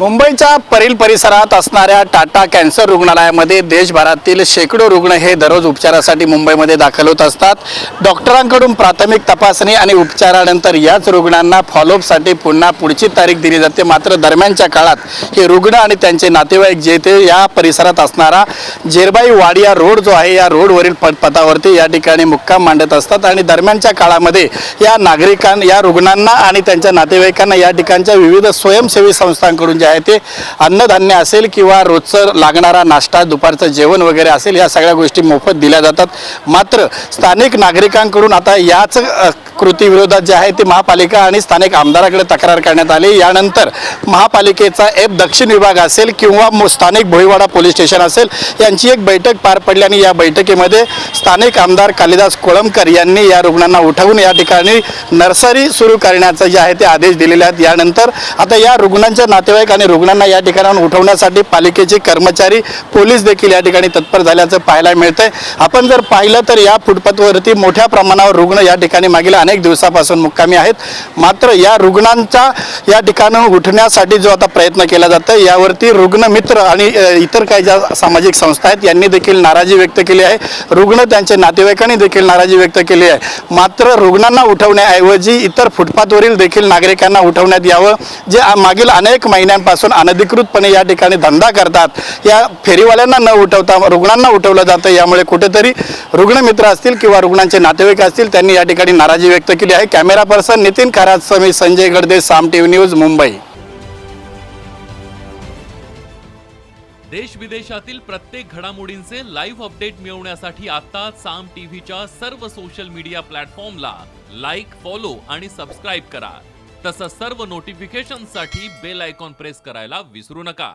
मुंबईच्या परील परिसरात असणाऱ्या टाटा कॅन्सर रुग्णालयामध्ये देशभरातील शेकडो रुग्ण हे दररोज उपचारासाठी मुंबईमध्ये दाखल होत असतात. डॉक्टरांकडून प्राथमिक तपासणी आणि उपचारानंतर याच रुग्णांना फॉलोअपसाठी पुन्हा पुढची तारीख दिली जाते. मात्र दरम्यानच्या काळात हे रुग्ण आणि त्यांचे नातेवाईक जे ते या परिसरात असणारा जेरबाई वाडिया रोड जो आहे या रोडवरील पथावरती या ठिकाणी मुक्काम मांडत असतात आणि दरम्यानच्या काळामध्ये या नागरिकां या रुग्णांना आणि त्यांच्या नातेवाईकांना या ठिकाणच्या विविध स्वयंसेवी संस्थांकडून जे आहे ते अन्नधान्य असेल किंवा रोजचं लागणारा नाश्ता दुपारचं जेवण वगैरे असेल या सगळ्या गोष्टी मोफत दिल्या जातात. मात्र स्थानिक नागरिकांकडून आता याच कृती विरोधात जे आहे ते महापालिका आणि स्थानिक आमदाराकडे तक्रार करण्यात आली. यानंतर महापालिकेचा एप दक्षिण विभाग असेल किंवा स्थानिक भोईवाडा पोलीस स्टेशन असेल यांची एक बैठक पार पडली आणि या बैठकीमध्ये स्थानिक आमदार कालिदास कोळंबकर यांनी या रुग्णांना उठवून या ठिकाणी नर्सरी सुरू करण्याचं जे आहे ते आदेश दिलेले आहेत. यानंतर आता या रुग्णांच्या नातेवाईक आणि रुग्णांना या ठिकाणाहून उठवण्यासाठी पालिकेचे कर्मचारी पोलीस देखील या ठिकाणी तत्पर झाल्याचं पाहायला मिळतंय. आपण जर पाहिलं तर या फुटपाथवरती मोठ्या प्रमाणावर रुग्ण या ठिकाणी मागील अनेक दिवसापासून मुक्कामी आहेत. मात्र या रुग्णांचा या ठिकाणाहून उठण्यासाठी जो आता प्रयत्न केला जातो यावरती रुग्णमित्र आणि इतर काही ज्या सामाजिक संस्था आहेत यांनी देखील नाराजी व्यक्त केली आहे. रुग्ण त्यांच्या नातेवाईकांनी देखील नाराजी व्यक्त केली आहे. मात्र रुग्णांना उठवण्याऐवजी इतर फुटपाथवरील देखील नागरिकांना उठवण्यात यावं जे मागील अनेक महिन्यांपासून अनधिकृतपणे या ठिकाणी धंदा करतात. या फेरीवाल्यांना न उठवता रुग्णांना उठवलं जातं. यामुळे कुठेतरी रुग्णमित्र असतील किंवा रुग्णांचे नातेवाईक असतील त्यांनी या ठिकाणी नाराजी व्यक्त केली आहे. कॅमेरा पर्सन नितीन खरात मी संजय गडदे साम टीव्ही न्यूज मुंबई. देश विदेशातील प्रत्येक घडामोडींचे लाईव्ह अपडेट मिळवण्यासाठी आता साम टीव्हीच्या सर्व सोशल मीडिया प्लॅटफॉर्मला लाईक फॉलो आणि सबस्क्राईब करा. तसंच सर्व नोटिफिकेशनसाठी बेल आयकॉन प्रेस करायला विसरू नका.